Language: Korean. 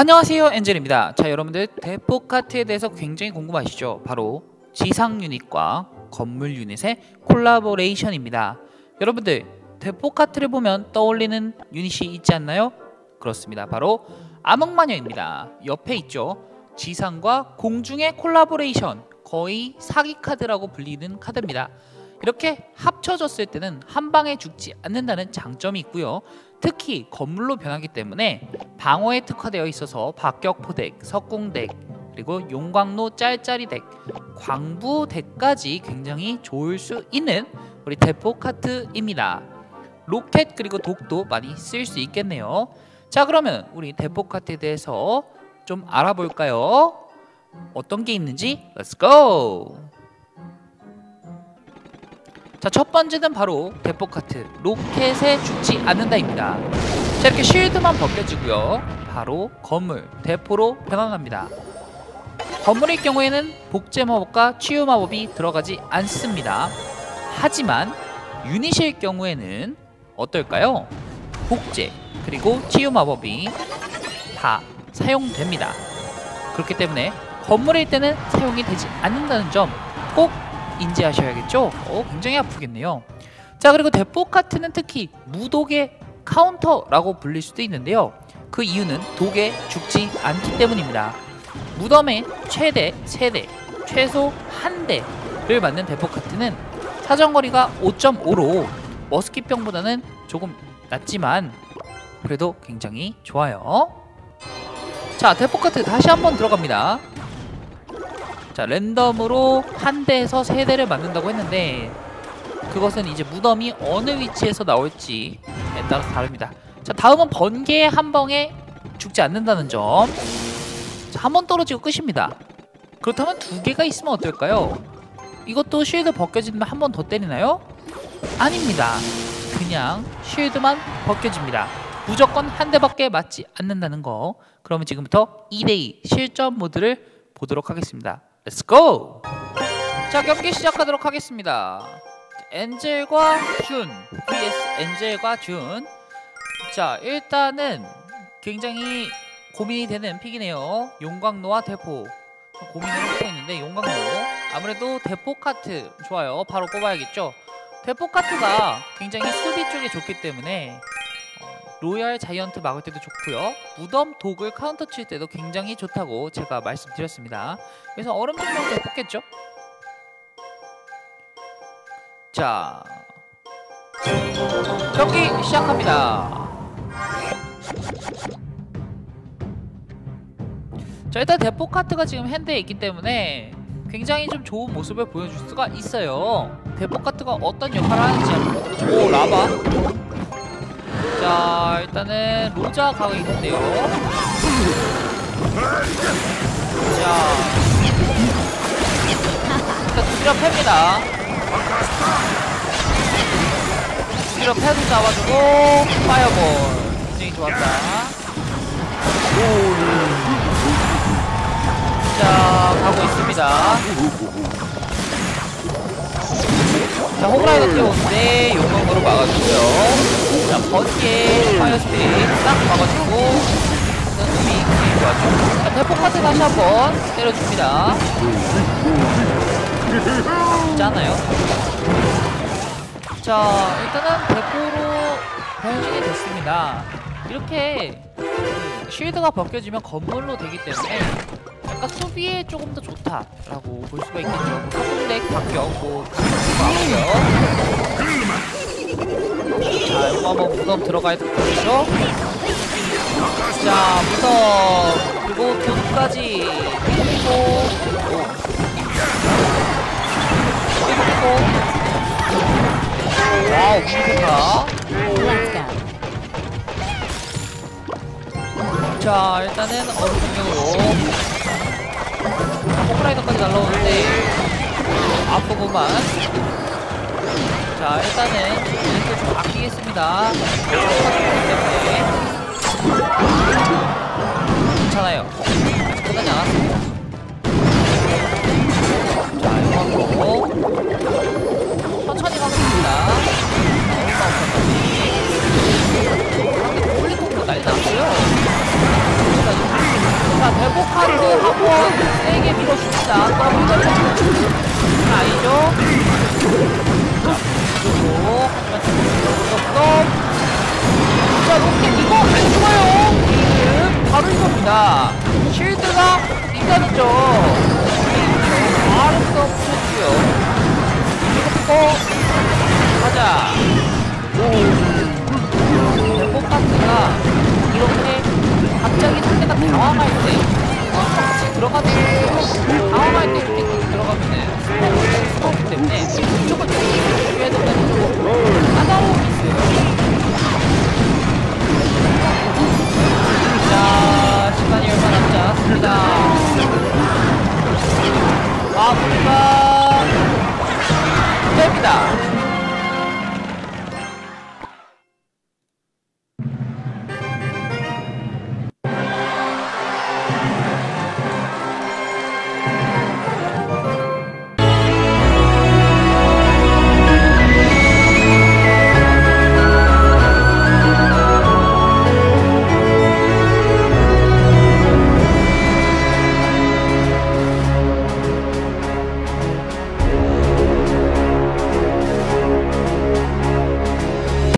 안녕하세요 엔젤입니다. 자 여러분들 대포카트에 대해서 굉장히 궁금하시죠? 바로 지상 유닛과 건물 유닛의 콜라보레이션입니다. 여러분들 대포카트를 보면 떠올리는 유닛이 있지 않나요? 그렇습니다. 바로 암흑마녀입니다. 옆에 있죠? 지상과 공중의 콜라보레이션 거의 사기 카드라고 불리는 카드입니다 이렇게 합쳐졌을 때는 한 방에 죽지 않는다는 장점이 있고요. 특히 건물로 변하기 때문에 방어에 특화되어 있어서 박격포 덱, 석궁 덱, 그리고 용광로 짤짤이 덱, 광부 덱까지 굉장히 좋을 수 있는 우리 대포 카트입니다. 로켓 그리고 독도 많이 쓸 수 있겠네요. 자 그러면 우리 대포 카트에 대해서 좀 알아볼까요? 어떤 게 있는지 렛츠 고! 자, 첫 번째는 바로 대폭 카트 로켓에 죽지 않는다입니다. 자, 이렇게 쉴드만 벗겨지고요. 바로 건물 대포로 변환합니다. 건물의 경우에는 복제 마법과 치유 마법이 들어가지 않습니다. 하지만 유닛일 경우에는 어떨까요? 복제 그리고 치유 마법이 다 사용됩니다. 그렇기 때문에 건물일 때는 사용이 되지 않는다는 점 꼭 인지하셔야겠죠? 어, 굉장히 아프겠네요. 자 그리고 대포 카트는 특히 무독의 카운터라고 불릴 수도 있는데요. 그 이유는 독에 죽지 않기 때문입니다. 무덤의 최대 3대, 최소 1대를 맞는 대포 카트는 사정거리가 5.5로 머스킷병보다는 조금 낮지만 그래도 굉장히 좋아요. 자 대포 카트 다시 한번 들어갑니다. 자 랜덤으로 한 대에서 세 대를 맞는다고 했는데 그것은 이제 무덤이 어느 위치에서 나올지에 따라서 다릅니다. 자 다음은 번개 한 방에 죽지 않는다는 점한 번 떨어지고 끝입니다. 그렇다면 두 개가 있으면 어떨까요? 이것도 쉴드 벗겨지면 한 번 더 때리나요? 아닙니다. 그냥 쉴드만 벗겨집니다. 무조건 한 대밖에 맞지 않는다는 거. 그러면 지금부터 2대2 실전 모드를 보도록 하겠습니다 Let's go! 자 경기 시작하도록 하겠습니다. 엔젤과 준 vs 엔젤과 준자 일단은 굉장히 고민이 되는 픽이네요. 용광로와 대포. 고민을 하고 있는데 용광로. 아무래도 대포 카트 좋아요. 바로 뽑아야겠죠? 대포 카트가 굉장히 수비 쪽에 좋기 때문에 로얄 자이언트 막을 때도 좋고요. 무덤 독을 카운터 칠 때도 굉장히 좋다고 제가 말씀드렸습니다. 그래서 얼음 증명도 뽑겠죠? 자 경기 시작합니다. 자 일단 대포 카트가 지금 핸드에 있기 때문에 굉장히 좀 좋은 모습을 보여줄 수가 있어요. 대포 카트가 어떤 역할을 하는지 오 라바 자 일단은 로자 가고 있는데요. 자. 일단 두드려 팹니다. 두드려 패도 잡아주고 파이어볼. 굉장히 좋았다. 자 가고 있습니다. 자 호그라이더 뛰어오는데 용광으로 막아주고요 자 번개 파이어 스피릿 딱 막아주고 굉장히 좋았죠 자 대포 카트 다시 한번 때려줍니다 않아요 자 일단은 대포로 변신이 됐습니다 이렇게 그 쉴드가 벗겨지면 건물로 되기 때문에 약간 수비에 조금 더 좋다라고 볼 수가 있겠죠. 소금덱 박격 뭐 나오고요. 자, 이거 한번 무덤 들어가야 되겠죠? 자, 무덤. 그리고 돈까지 그리고. 그리고. 와우, 좋다. 자, 일단은 어느 공격으로. 호프라이더까지 날라오는데 앞부분만 자 일단은 이렇게 좀 아끼겠습니다. 괜찮아요. 아직 끝나지 않았습니다. 자 이거 천천히 가겠습니다. 얼마 없었더니 홀리통으로 난리 났어요 카드 한번 세게 밀어줍니다. 더블 아니죠? 그리고 하지만 자 로켓 이거 안 죽어요. 게임 바로 이겁니다. 쉴드가 있다는 점. 바로 써주고요. 이거 가자. 포카트가 이렇게 갑자기 상대가 당황할 때 같이 들어가도 당황할 때 이렇게 들어가면은 스포가 때문에 레드까지 슷해요. 자 시간이 얼마 남지 았 습니다. 아 뭔가 네, 됩니다